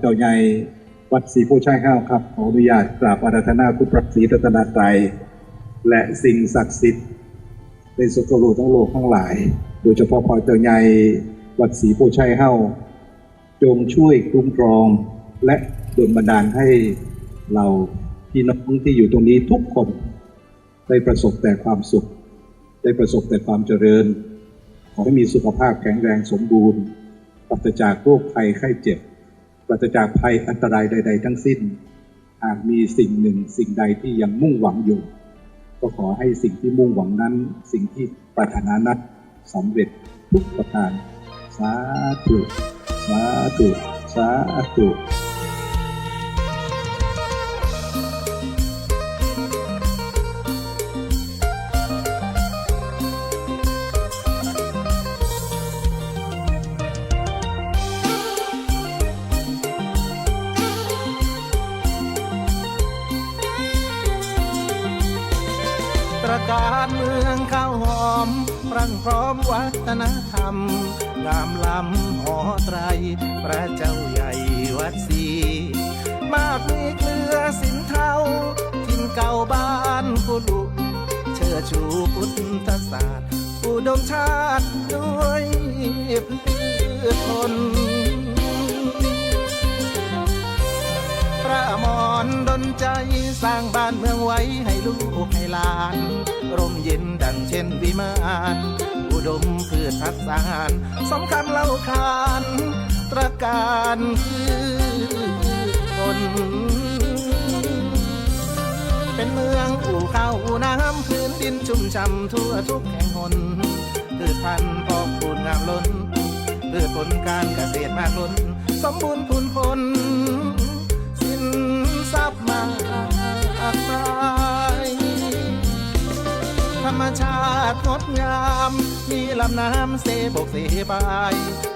เจ้าใหญ่วัดศรีผู้ชายห้าวครับขออนุญาตกราบอาราธนาคุณพระศรีรัตนตรัยและสิ่งศักดิ์สิทธิ์ในสุกโลกทั้งโลกทั้งหลาย โดยเฉพาะพอเจ้าใหญ่วัดศรีผู้ชายห้าวจงช่วยคุ้มครอง และดลบันดาลให้เราพี่น้องที่อยู่ตรงนี้ทุกคนได้ประสบแต่ความสุข ได้ประสบแต่ความเจริญ ขอให้มีสุขภาพแข็งแรงสมบูรณ์ปราศจากโรคภัยไข้เจ็บ ปราศจากภัยอันตรายใด ๆ ทั้งสิ้น หากมีสิ่งหนึ่งสิ่งใดที่ยังมุ่งหวังอยู่ ก็ขอให้สิ่งที่มุ่งหวังนั้น สิ่งที่ปรารถนานั้นสำเร็จทุกประการ สาธุ สาธุ สาธุ ระการเมืองข้าวหอมรังพร้อมวัฒนธรรมงามลำหอไตร พระเจ้าใหญ่วัดศรีมากมีเกลือสินเทาทินเก่าบ้านกุลุเชิดชูพุทธศาสตร์อุดมชาติด้วยพืชคนพระอมรดลใจสร้างบ้านเมืองไว้ให้ลูก ลาน ร่มเย็นดังเช่นวิมาน อุดมพืชพักสารสมคำเล่าขานตระการพืชคนเป็นเมืองอู่ข้าวอู่น้ำพื้นดินชุ่มช่ำทั่วทุกแห่งหนพืชพันธุ์พอกพูนงามล้นพืชผลการเกษตรมากล้น สมบูรณ์พูนพล งดงาม มีลำน้ำเสบกเสบาย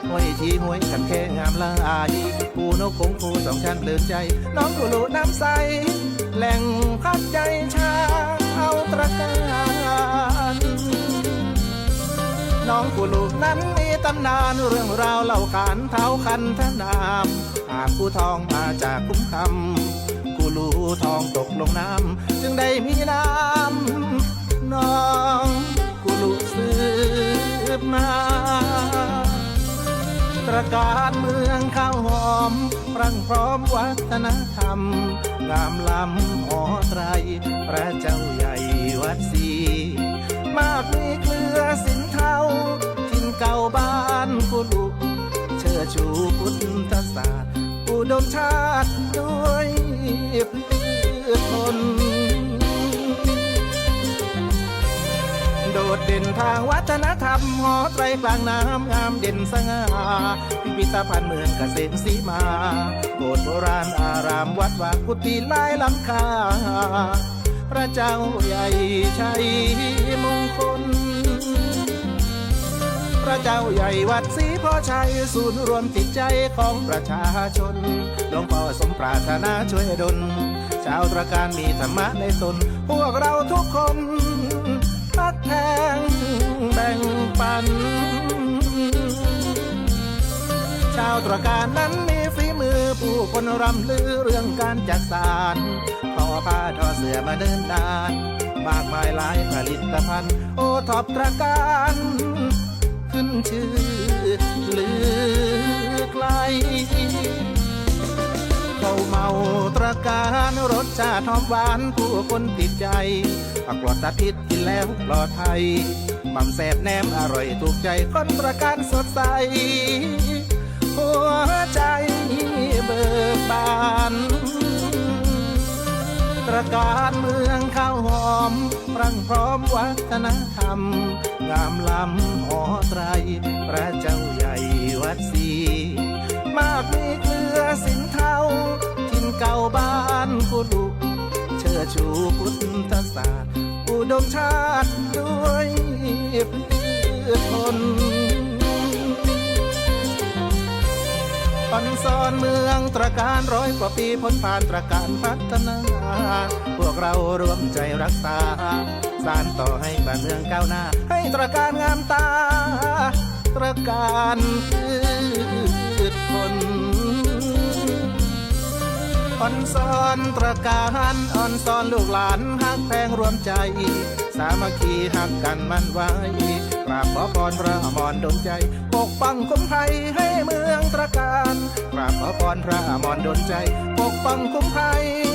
ห้วยทีห้วยกันแค่งามลายปูนกคงปูสองชั้นเลิศใจ น้องกุลูน้ำใส แหล่งพักใจชาวตระการน้องกุลูนั้นมีตำนานเรื่องราวเล่าขานเท้าคันทนามหากผู้ทองมาจากคุ้มคำกุลูทองตกลงน้ำจึงได้มีน้ำน้อง การเมืองข้าวหอมรังพร้อมวัฒนธรรม งามลำหอไตร พระเจ้าใหญ่วัดศรีมากมีเกลือสินเทาทินเก่าบ้านกุลุเชิดชูพุทธศาสตร์อุดมชาติด้วยพืชคน เด่นทางวัฒนธรรมหอไตรกลางน้ำงามเด่นสง่าพิพิธภัณฑ์เมืองเกษตรศรีมาโบสถ์โบราณอารามวัดวากุฏิลายลำคา พระเจ้าใหญ่ชัยมงคล พระเจ้าใหญ่วัดศรีพ่อชัยศูนย์รวมจิตใจของประชาชนหลวงพ่อสมปรารถนาช่วยดลชาวตระการมีธรรมะในตน พวกเราทุกคนพักแทงแบ่งัน ชาวตระการนั้นมีฝีมือผู้คนรำลือเรื่องการจักสารทอผ้าทอเสื้อมาเดินดาน มากมายหลายผลิตภัณฑ์ โอท็อปตระการ ขึ้นชื่อลือไกลเข้ามา การรสชาติหอมหวานผู้คนติดใจผักปลอดสารพิษกินแล้วปลอดภัยม่ำแซ่บแนมอร่อยถูกใจคนตระการสดใส หัวใจเบิกบานตระการเมืองข้าวหอมรังพร้อมวัฒนธรรม งามลำหอไตร พระเจ้าใหญ่วัดศรีมากมีเกลือสินเทา ก่าบ้านกุลุเชิดชูพุทธศาสตร์อุดมชาติด้วยพืชคนปันซอนเมืองตระการร้อยกว่าปีพ้นผ่านตระการพัฒนา พวกเรารวมใจรักษา สานต่อให้บ้านเมืองก้าวหน้า ให้ตระการงามตา ตระการพืชคน อ่อนสอนตระการอ่อนสอนลูกหลานหักแพงรวมใจ สามัคคีหักกันมันไว้กราบขอพรพระอมรดลใจ ปกป้องคุ้มภัยให้เมืองตระการกราบขอพรพระอมรดลใจ ปกป้องคุ้มภัย